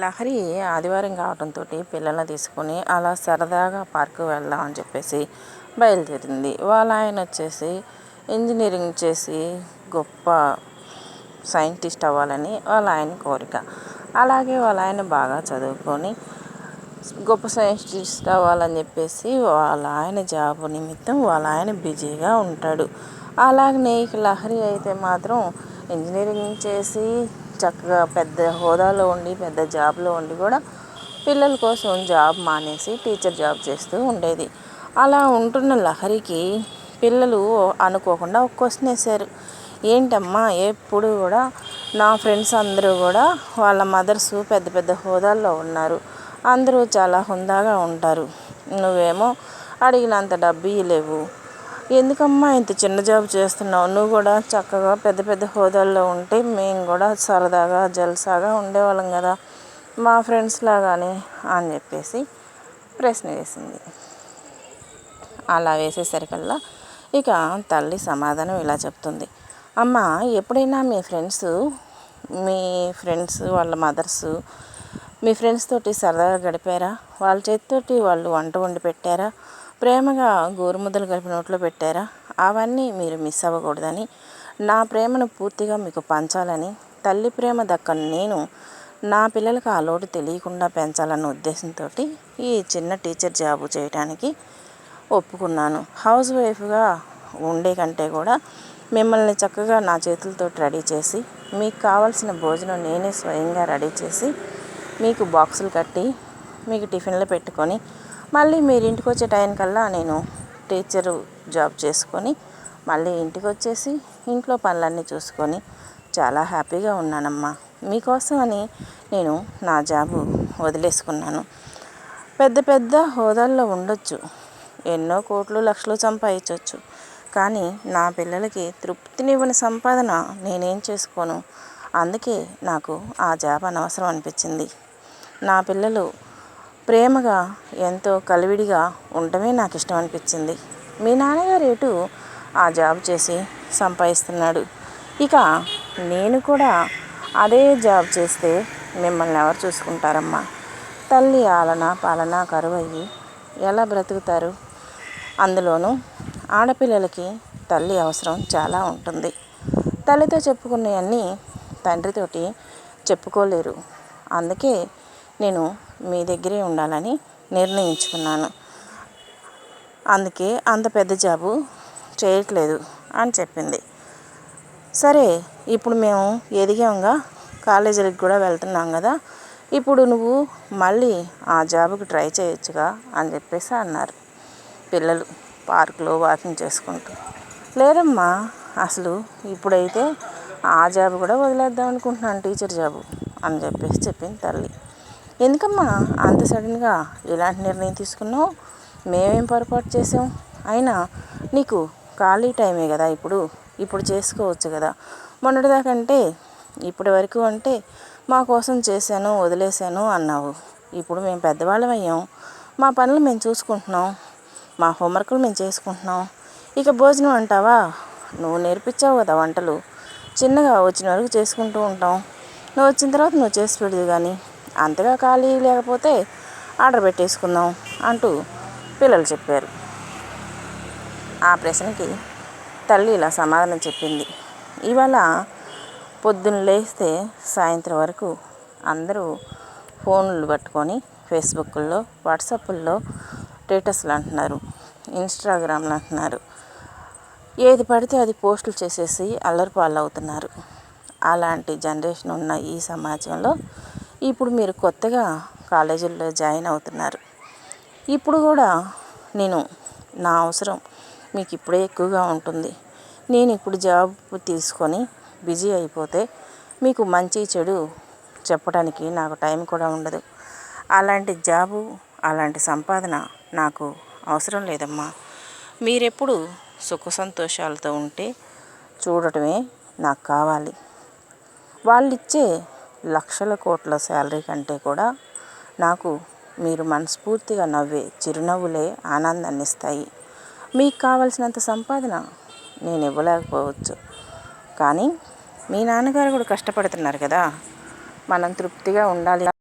లహరి ఆదివారం కావడంతో పిల్లల్ని తీసుకొని అలా సరదాగా పార్కు వెళ్దాం అని చెప్పేసి బయలుదేరింది. వాళ్ళ ఆయన వచ్చేసి ఇంజనీరింగ్ చేసి గొప్ప సైంటిస్ట్ అవ్వాలని వాళ్ళ ఆయన కోరిక. అలాగే వాళ్ళ ఆయన బాగా చదువుకొని గొప్ప సైంటిస్ట్ అవ్వాలని చెప్పేసి వాళ్ళ ఆయన జాబ్ నిమిత్తం వాళ్ళ ఆయన బిజీగా ఉంటాడు. అలాగనే లహరి అయితే మాత్రం ఇంజనీరింగ్ చేసి చక్కగా పెద్ద హోదాలో ఉండి పెద్ద జాబ్లో ఉండి కూడా పిల్లల కోసం జాబ్ మానేసి టీచర్ జాబ్ చేస్తూ ఉండేది. అలా ఉంటున్న లహరికి పిల్లలు అనుకోకుండా ఒక క్వశ్చన్ వేశారు. ఏంటమ్మా ఎప్పుడు కూడా నా ఫ్రెండ్స్ అందరూ కూడా వాళ్ళ మదర్స్ పెద్ద పెద్ద హోదాల్లో ఉన్నారు. అందరూ చాలా హుందాగా ఉంటారు. నువ్వేమో అడిగినంత డబ్బు లేవు ఎందుకమ్మా ఇంత చిన్న జాబ్ చేస్తున్నావు? నువ్వు కూడా చక్కగా పెద్ద పెద్ద హోదాల్లో ఉంటే మేము కూడా సరదాగా జల్సాగా ఉండేవాళ్ళం కదా. మా ఫ్రెండ్స్ లాగానే అని చెప్పేసి ప్రశ్న వేసింది. అలా వేసేసరికల్లా ఇక తల్లి సమాధానం ఇలా చెప్తుంది. అమ్మ ఎప్పుడైనా మీ ఫ్రెండ్స్ మీ ఫ్రెండ్స్ వాళ్ళ మదర్స్ మీ ఫ్రెండ్స్ తోటి సరదాగా గడిపారా? వాళ్ళ చేతితోటి వాళ్ళు వంట వండి పెట్టారా? ప్రేమగా గోరుముద్దలు కలిపి నోట్లో పెట్టారా? అవన్నీ మీరు మిస్ అవ్వకూడదని. నా ప్రేమను పూర్తిగా మీకు పంచాలని తల్లి ప్రేమ దక్కని నేను నా పిల్లలకు ఆ లోటు తెలియకుండా పెంచాలన్న ఉద్దేశంతో ఈ చిన్న టీచర్ జాబు చేయడానికి ఒప్పుకున్నాను. హౌస్ వైఫ్గా ఉండే కంటే కూడా మిమ్మల్ని చక్కగా నా చేతులతో రెడీ చేసి మీకు కావాల్సిన భోజనం నేనే స్వయంగా రెడీ చేసి మీకు బాక్సులు కట్టి మీకు టిఫిన్లు పెట్టుకొని మళ్ళీ మీరు ఇంటికి వచ్చే టైం కల్లా నేను టీచరు జాబ్ చేసుకొని మళ్ళీ ఇంటికి వచ్చేసి ఇంట్లో పనులన్నీ చూసుకొని చాలా హ్యాపీగా ఉన్నానమ్మా. మీకోసమని నేను నా జాబు వదిలేసుకున్నాను. పెద్ద పెద్ద హోదాల్లో ఉండొచ్చు. ఎన్నో కోట్లు లక్షలు సంపాదించవచ్చు కానీ నా పిల్లలకి తృప్తినివ్వని సంపాదన నేనేం చేసుకోను? అందుకే నాకు ఆ జాబ్ అనవసరం అనిపించింది. నా పిల్లలు ప్రేమగా ఎంతో కలివిడిగా ఉండటమే నాకు ఇష్టం అనిపించింది మీ నాన్నగారు ఎటు ఆ జాబ్ చేసి సంపాదిస్తున్నాడు ఇక నేను కూడా అదే జాబ్ చేస్తే మిమ్మల్ని ఎవరు చూసుకుంటారమ్మా? తల్లి ఆలన పాలన కరువయ్యి ఎలా బ్రతుకుతారు? అందులోనూ ఆడపిల్లలకి తల్లి అవసరం చాలా ఉంటుంది. తల్లితో చెప్పుకునేవన్నీ తండ్రితోటి చెప్పుకోలేరు. అందుకే నేను మీ దగ్గరే ఉండాలని నిర్ణయించుకున్నాను. అందుకే అంత పెద్ద జాబు చేయట్లేదు అని చెప్పింది. సరే ఇప్పుడు మేము ఎదిగాంగా కాలేజీలకు కూడా వెళ్తున్నాం కదా ఇప్పుడు నువ్వు మళ్ళీ ఆ జాబ్కి ట్రై చేయొచ్చుగా అని చెప్పేసి అన్నారు పిల్లలు పార్కులో వాకింగ్ చేసుకుంటూ. లేదమ్మా అసలు ఇప్పుడైతే ఆ జాబ్ కూడా వదిలేద్దాం అనుకుంటున్నాను టీచర్ జాబు అని చెప్పేసి చెప్పింది తల్లి. ఎందుకమ్మా అంత సడన్గా ఇలాంటి నిర్ణయం తీసుకున్నావు? మేమేం పొరపాటు చేసాం అయినా నీకు ఖాళీ టైమే కదా ఇప్పుడు? ఇప్పుడు చేసుకోవచ్చు కదా. మొన్నటిదాకంటే ఇప్పటి వరకు అంటే మా కోసం చేశాను వదిలేశాను అన్నావు. ఇప్పుడు మేము పెద్దవాళ్ళం అయ్యాం. మా పనులు మేము చూసుకుంటున్నాం. మా హోంవర్క్లు మేము చేసుకుంటున్నాం. ఇక భోజనం అంటావా? నువ్వు నేర్పించావు కదా వంటలు. చిన్నగా వచ్చిన వరకు చేసుకుంటూ ఉంటాం. నువ్వు వచ్చిన తర్వాత నువ్వు చేసి పెడదు కానీ అంతగా ఖాళీ లేకపోతే ఆర్డర్ పెట్టేసుకుందాం అంటూ పిల్లలు చెప్పారు. ఆ ప్రశ్నకి తల్లి ఇలా సమాధానం చెప్పింది. ఇవాళ పొద్దున్న లేస్తే సాయంత్రం వరకు అందరూ ఫోన్లు పట్టుకొని ఫేస్బుక్లో వాట్సాప్ల్లో స్టేటస్లు అంటున్నారు ఇన్స్టాగ్రామ్లు అంటున్నారు. ఏది పడితే అది పోస్టులు చేసేసి అల్లరి పాలు అవుతున్నారు అలాంటి జనరేషన్ ఉన్న ఈ సమాజంలో ఇప్పుడు మీరు కొత్తగా కాలేజీల్లో జాయిన్ అవుతున్నారు. ఇప్పుడు కూడా నేను నా అవసరం మీకు ఇప్పుడే ఎక్కువగా ఉంటుంది. నేను ఇప్పుడు జాబ్ తీసుకొని బిజీ అయిపోతే మీకు మంచి చెడు చెప్పడానికి నాకు టైం కూడా ఉండదు. అలాంటి జాబు అలాంటి సంపాదన నాకు అవసరం లేదమ్మా. మీరెప్పుడు సుఖ సంతోషాలతో ఉంటే చూడటమే నాకు కావాలి. వాళ్ళు ఇచ్చే లక్షల కోట్ల శాలరీ కంటే కూడా నాకు మీరు మనస్ఫూర్తిగా నవ్వే చిరునవ్వులే ఆనందాన్ని ఇస్తాయి. మీకు కావలసినంత సంపాదన నేను ఇవ్వలేకపోవచ్చు. కానీ మీ నాన్నగారు కూడా కష్టపడుతున్నారు కదా. మనం తృప్తిగా ఉండాలి.